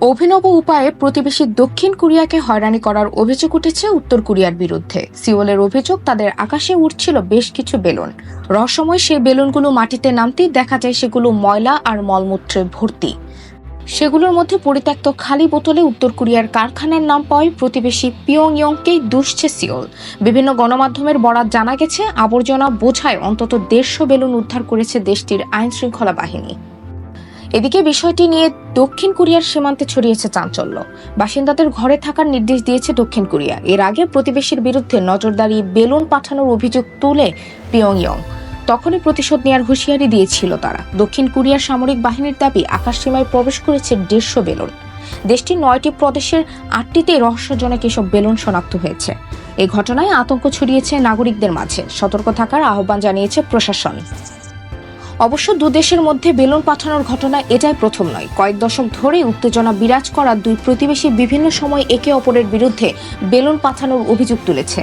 অভিনব উপায়ে প্রতিবেশী দক্ষিণ কোরিয়াকে হয়রানি করার অভিযোগ উঠেছে উত্তর কোরিয়ার বিরুদ্ধে। সিওলের অভিযোগ, তাদের আকাশে উঠছিল বেশ কিছু বেলুন। রহস্যময় সেই বেলুনগুলো মাটিতে নামতেই দেখা যায় সেগুলো ময়লা আর মলমূত্রে ভর্তি। সেগুলোর মধ্যে পরিত্যক্ত খালি বোতলে উত্তর কোরিয়ার কারখানার নাম পাওয়ায় প্রতিবেশী পিয়ংইয়ংকেই দুষছে সিওল। বিভিন্ন গণমাধ্যমের বরাত জানা গেছে, আবর্জনা বোঝায় অন্তত দেড়শো বেলুন উদ্ধার করেছে দেশটির আইনশৃঙ্খলা বাহিনী। এদিকে বিষয়টি নিয়ে দক্ষিণ কোরিয়ার সীমান্তে ছড়িয়েছে চাঞ্চল্য। বাসিন্দাদের ঘরে থাকার নির্দেশ দিয়েছে দক্ষিণ কোরিয়া। এর আগে প্রতিবেশীর বিরুদ্ধে নজরদারি বেলুন পাঠানোর অভিযোগ তুলে পিয়ংইয়ং। তখনই প্রতিশোধ নেওয়ার হুঁশিয়ারি দিয়েছিল তারা। দক্ষিণ কোরিয়ার সামরিক বাহিনীর দাবি, আকাশসীমায় প্রবেশ করেছে দেড়শো বেলুন। দেশটির নয়টি প্রদেশের আটটিতে রহস্যজনক এসব বেলুন শনাক্ত হয়েছে। এই ঘটনায় আতঙ্ক ছড়িয়েছে নাগরিকদের মাঝে। সতর্ক থাকার আহ্বান জানিয়েছে প্রশাসন। অবশ্য দুদেশের মধ্যে বেলুন পাঠানোর ঘটনা এটাই প্রথম নয়। কয়েক দশক ধরে উত্তেজনা বিরাজ করা দুই প্রতিবেশী বিভিন্ন সময় একে অপরের বিরুদ্ধে বেলুন পাঠানোর অভিযোগ তুলেছে।